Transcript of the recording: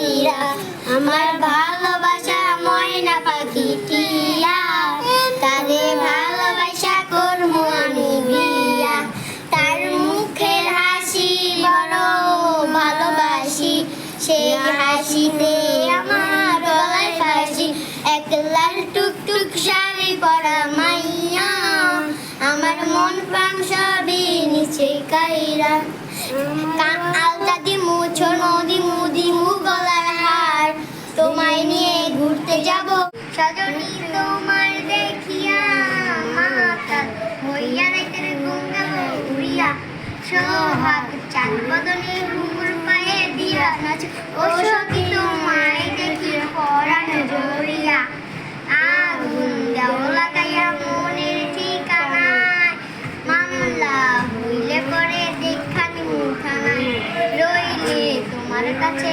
কাইরা আমার ভালোবাসা ময়না পাখি টিয়া। তারে ভালোবাসা করব আমি বিয়া। তার মুখের হাসি বড় ভালোবাসি। সেই হাসিতে আমার গলায় ফাঁসি। এক লাল টুকটুক শাড়ি পরা মাইয়া। আমার মন প্রাণ সবই নিচে কাইরা। কা- সজনী তোমার দেখিয়া মাতাল হইয়া রাইতের গঙ্গা উড়িয়া সোহাগ চাঁদ বদনে ঘুমুর পায়ে দিয়া নাচ ও সখী তোমায় দেখি পরাণ জড়িয়া আগুন দাও লাগাইয়া মনের ঠিকানায় মামলা হইলে পরে দেখানি মুখানায় রইলে তোমার কাছে